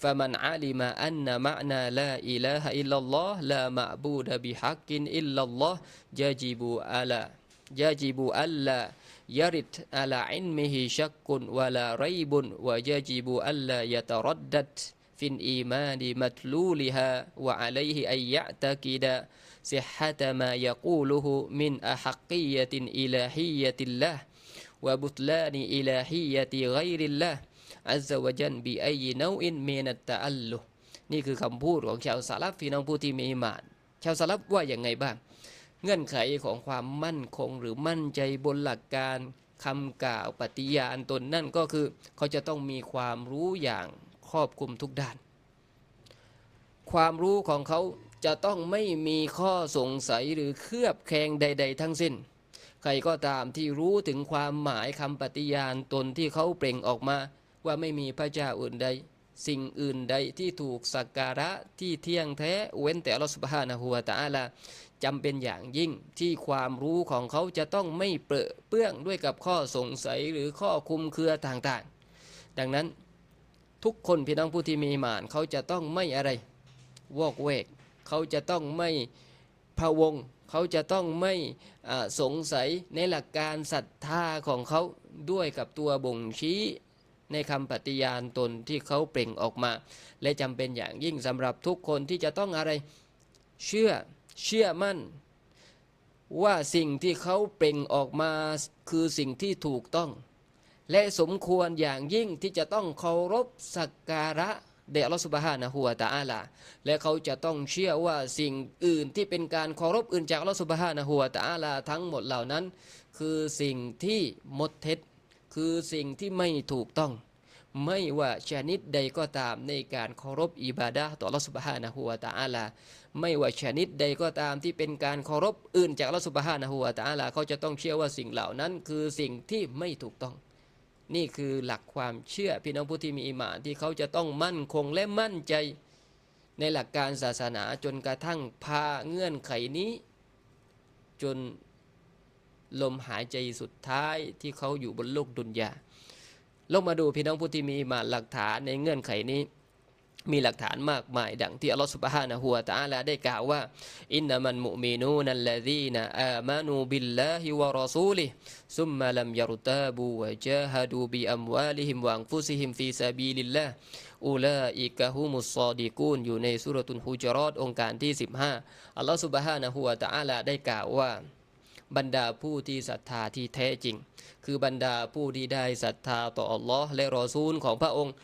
فمن علم أن معنى لا إله إلا الله لا معبود بحق إلا الله يجب على يجب ألا يرد على علمه شك ولا ريب ويجب ألا يتردد في الإيمان متلولها وعليه أن يعتقد صحة ما يقوله من أحقية إلهية الله وبطلان إلهية غير الله อัลซาวจันบีไอยีนาอินเมนัตะอัลลุนี่คือคำพูดของชาวสาลับพี่น้องผู้ที่มีมาน ชาวสาลับว่าอย่างไงบ้าง เงื่อนไขของความมั่นคงหรือมั่นใจบนหลักการคำกล่าวปฏิญาณตนนั่นก็คือ เขาจะต้องมีความรู้อย่างครอบคลุมทุกด้าน ความรู้ของเขาจะต้องไม่มีข้อสงสัยหรือเครือบแคลงใด ๆ ทั้งสิ้น ใครก็ตามที่รู้ถึงความหมายคำปฏิญาณตนที่เขาเปล่งออกมา ว่าไม่มีพระเจ้าอื่นใด สิ่งอื่นใดที่ถูกสักการะที่เที่ยงแท้เว้นแต่อัลลอฮฺสุบฮานะฮูวะตะอาลาจำเป็นอย่างยิ่งที่ความรู้ของเขาจะต้องไม่เปรอะเปื้องด้วยกับข้อสงสัยหรือข้อคุมเครือต่างๆ ดังนั้นทุกคนพี่น้องผู้ที่มีหมานเขาจะต้องไม่อะไร วอกเวก เขาจะต้องไม่พะวง เขาจะต้องไม่สงสัยในหลักการศรัทธาของเขาด้วยกับตัวบ่งชี้ ในคำปฏิญาณตนที่เขาเปล่งออกมา และจำเป็นอย่างยิ่งสำหรับทุกคนที่จะต้องอะไรเชื่อเชื่อมั่น ว่าสิ่งที่เขาเปล่งออกมาคือสิ่งที่ถูกต้อง และสมควรอย่างยิ่งที่จะต้องเคารพสักการะแด่อัลลอฮฺสุบฮานะฮูวะตะอาลาและเขาจะต้องเชื่อว่าสิ่งอื่นที่เป็นการเคารพอื่นจากอัลลอฮฺสุบฮานะฮูวะตะอาลาทั้งหมดเหล่านั้น คือสิ่งที่มดเท็จ คือสิ่งที่ไม่ถูกต้อง ไม่ว่าชนิดใดก็ตามในการเคารพอิบาดะต่ออัลลอฮฺสุบฮานะฮูวะตะอาลาไม่ว่าชนิดใดก็ตามที่เป็นการเคารพอื่นจากอัลลอฮฺสุบฮานะฮูวะตะอาลาเขาจะต้องเชื่อว่าสิ่งเหล่านั้นคือสิ่งที่ไม่ถูกต้อง นี่คือหลักความเชื่อพี่น้องผู้ที่มีอิมานที่เขาจะต้องมั่นคงและมั่นใจ ในหลักการศาสนาจนกระทั่งพาเงื่อนไขนี้ จน ลมหายใจสุดท้ายที่เขาอยู่บนโลกดุนยาลงมาดูพี่น้องผู้ที่มีมาหลักฐานในเงื่อนไขนี้ มีหลักฐานมากมาย ดังที่อัลลอฮฺสุบฮานะฮูวะตะอาลาได้กล่าวว่า อินนามันมุมินูนัลลดีนอามานูบิลลาฮิวะรอซูลิซุมมาลัมยรุตาบูวะจาฮดูบิอัมวาลิฮิมวังฟุซิฮิมฟีซาบีลิลลาอูลาอิกะฮุมุสซอดีกูนอยู่ในสุรตุนฮุจรอตองค์การที่ 15 อัลลอฮฺสุบฮานะฮูวะตะอาลาได้กล่าวว่า บรรดาผู้ที่ศรัทธาที่แท้จริง คือบรรดาผู้ที่ได้ศรัทธาต่ออัลลอฮ์และรอซูลของพระองค์